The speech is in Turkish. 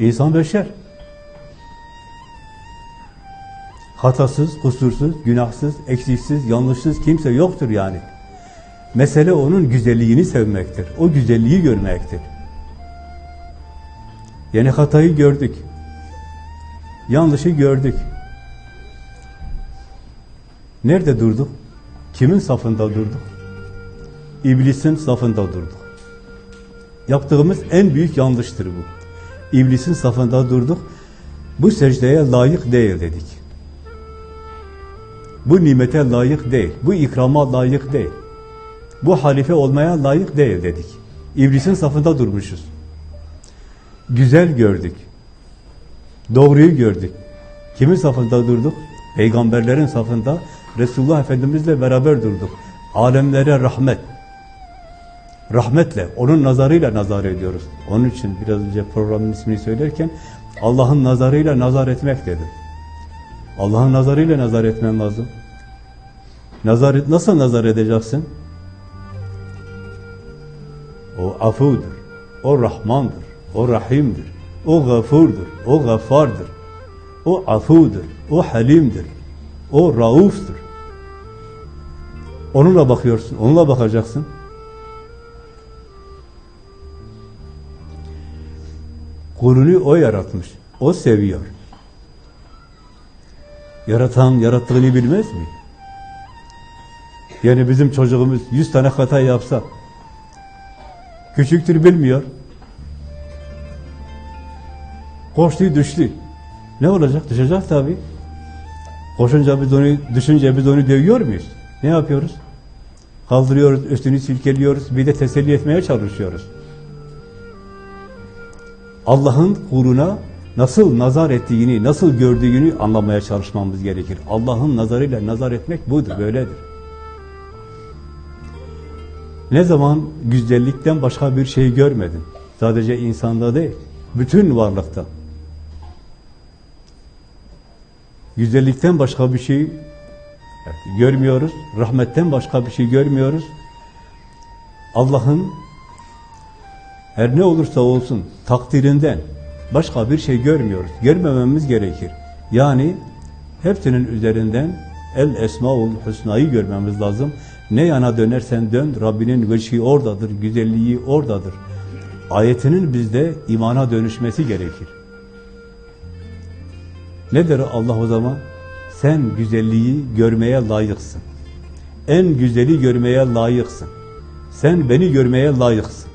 İnsan beşer. Hatasız, kusursuz, günahsız, eksiksiz, yanlışsız kimse yoktur yani. Mesele onun güzelliğini sevmektir. O güzelliği görmektir. Yani hatayı gördük. Yanlışı gördük. Nerede durduk? Kimin safında durduk? İblisin safında durduk. Yaptığımız en büyük yanlıştır bu. İblisin safında durduk. Bu secdeye layık değil dedik. Bu nimete layık değil. Bu ikrama layık değil. Bu halife olmaya layık değil dedik. İblisin safında durmuşuz. Güzel gördük. Doğruyu gördük. Kimin safında durduk? Peygamberlerin safında Resulullah Efendimizle beraber durduk. Alemlere rahmet. Rahmetle, onun nazarıyla nazar ediyoruz. Onun için biraz önce programın ismini söylerken Allah'ın nazarıyla nazar etmek dedim. Allah'ın nazarıyla nazar etmen lazım. Nazar, nasıl nazar edeceksin? O afudur, o rahmandır, o rahimdir, o gafurdur, o gaffardır, o afudur, o halimdir, o rauftur. Onunla bakıyorsun, onunla bakacaksın. Kulunu o yaratmış, o seviyor. Yaratan yarattığını bilmez mi? Yani bizim çocuğumuz yüz tane hata yapsa, küçüktür bilmiyor. Koştu düştü. Ne olacak? Düşecek tabii. Koşunca biz onu, düşünce biz onu dövüyor muyuz? Ne yapıyoruz? Kaldırıyoruz, üstünü silkeliyoruz, bir de teselli etmeye çalışıyoruz. Allah'ın kuluna nasıl nazar ettiğini, nasıl gördüğünü anlamaya çalışmamız gerekir. Allah'ın nazarıyla nazar etmek budur, böyledir. Ne zaman güzellikten başka bir şey görmedin? Sadece insanda değil, bütün varlıkta. Güzellikten başka bir şey görmüyoruz. Rahmetten başka bir şey görmüyoruz. Allah'ın her ne olursa olsun takdirinden başka bir şey görmüyoruz. Görmememiz gerekir. Yani hepsinin üzerinden el esmaul husnayı görmemiz lazım. Ne yana dönersen dön, Rabbinin veçhi oradadır, güzelliği oradadır. Ayetinin bizde imana dönüşmesi gerekir. Ne der Allah o zaman? Sen güzelliği görmeye layıksın. En güzeli görmeye layıksın. Sen beni görmeye layıksın.